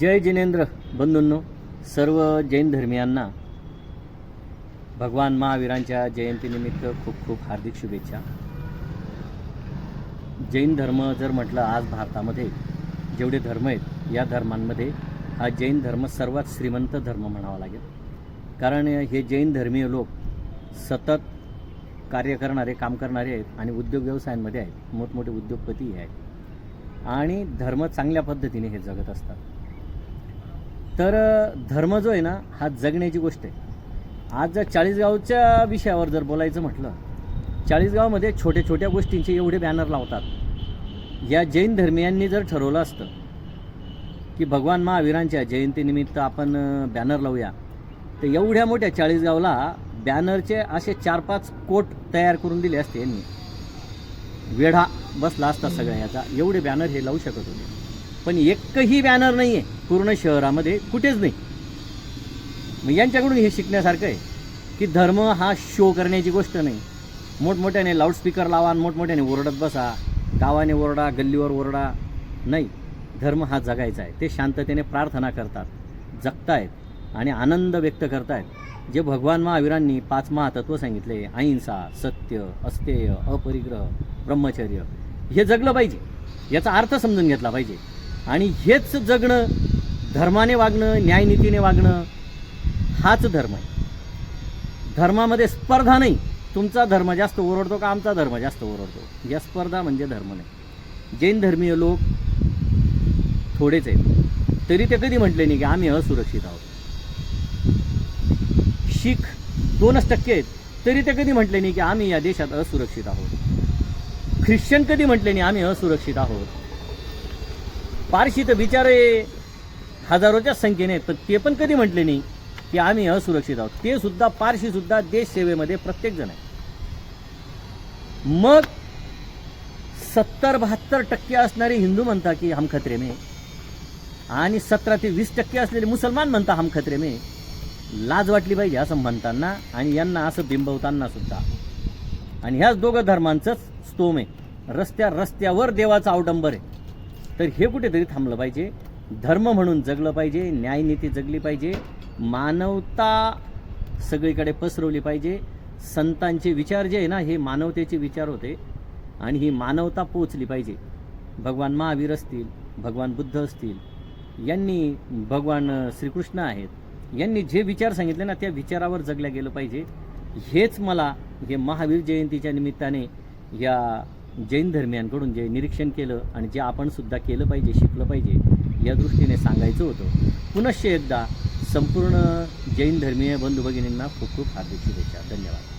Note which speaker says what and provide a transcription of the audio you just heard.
Speaker 1: जय जिनेंद्र बंधूंनो सर्व जैन धर्मियांना भगवान महावीरांच्या जयंतीनिमित्त खूप खूप हार्दिक शुभेच्छा. जैन धर्म जर म्हटलं आज भारतामध्ये जेवढे धर्म आहेत या धर्मांमध्ये हा जैन धर्म सर्वात श्रीमंत धर्म म्हणावा लागेल. कारण हे जैन धर्मीय लोक सतत कार्य करणारे काम करणारे आहेत आणि उद्योग व्यवसायांमध्ये आहेत मोठमोठे उद्योगपतीही आहेत. आणि धर्म चांगल्या पद्धतीने हे जगत असतात. तर धर्म जो आहे ना हा जगण्याची गोष्ट आहे. आज जर चाळीसगावच्या विषयावर जर बोलायचं म्हटलं चाळीसगावमध्ये छोट्या छोट्या गोष्टींचे एवढे बॅनर लावतात. या जैन धर्मियांनी जर ठरवलं असतं की भगवान महावीरांच्या जयंतीनिमित्त आपण बॅनर लावूया तर एवढ्या मोठ्या चाळीसगावला बॅनरचे असे चार पाच कोट तयार करून दिले असते यांनी. वेढा बसला असता सगळ्या याचा. एवढे बॅनर हे लावू शकत होते. पण एकही बॅनर नाही आहे पूर्ण शहरामध्ये कुठेच नाही. मग यांच्याकडून हे शिकण्यासारखं आहे की धर्म हा शो करण्याची गोष्ट नाही. मोठमोठ्याने लाऊडस्पीकर लावा आणि मोठमोठ्याने ओरडत बसा. गावाने ओरडा गल्लीवर ओरडा. नाही धर्म हा जगायचा आहे. ते शांततेने प्रार्थना करतात जगतायत आणि आनंद व्यक्त करतायत. जे भगवान महावीरांनी पाच महातत्व सांगितले अहिंसा सत्य अस्तेय अपरिग्रह ब्रह्मचर्य हे जगलं पाहिजे. याचा अर्थ समजून घेतला पाहिजे. आणि हेच जगणं धर्माने वागणं न्यायनीतीने वागणं हाच धर्म आहे. धर्मामध्ये स्पर्धा नाही. तुमचा धर्म जास्त ओरडतो का आमचा धर्म जास्त ओरडतो? या स्पर्धा म्हणजे धर्म नाही. जैन धर्मीय लोक थोडेच आहेत. तरी ते कधी म्हटले नाही की आम्ही असुरक्षित आहोत? शीख दोनच टक्के आहेत. तरी ते कधी म्हटले नाही की आम्ही या देशात असुरक्षित आहोत? ख्रिश्चन कधी म्हटले नाही आम्ही असुरक्षित आहोत? पारशी तर बिचारे हजारोच्या संख्येने आहेत पण ते पण कधी म्हटले नाही की आम्ही असुरक्षित आहोत. ते सुद्धा पारशी सुद्धा देश सेवेमध्ये प्रत्येक जण आहे मग सत्तर बहात्तर टक्के असणारे हिंदू म्हणता की हम खत्रे में. आणि सतरा ते वीस टक्के असलेले मुसलमान म्हणता हम खत्रे में. लाज वाटली पाहिजे असं म्हणताना आणि यांना असं बिंबवताना सुद्धा. आणि ह्याच दोघं धर्मांचंच स्तोम आहे. रस्त्या रस्त्यावर देवाचं अवडंबर आहे. तर हे कुठेतरी थांबलं पाहिजे. धर्म म्हणून जगलं पाहिजे न्यायनीती जगली पाहिजे मानवता सगळीकडे पसरवली पाहिजे. संतांचे विचार जे आहे ना हे मानवतेचे विचार होते आणि ही मानवता पोचली पाहिजे. भगवान महावीर असतील भगवान बुद्ध असतील यांनी भगवान श्रीकृष्ण आहेत यांनी जे विचार सांगितले ना त्या विचारावर जगल्या गेलं पाहिजे. हेच मला हे महावीर जयंतीच्या निमित्ताने या जैन धर्मियांकडून जे निरीक्षण केलं आणि जे आपण सुद्धा केलं पाहिजे शिकलं पाहिजे या दृष्टीने सांगायचं होतं. पुनश्च एकदा संपूर्ण जैन धर्मीय बंधू भगिनींना खूप खूप हार्दिक शुभेच्छा. धन्यवाद.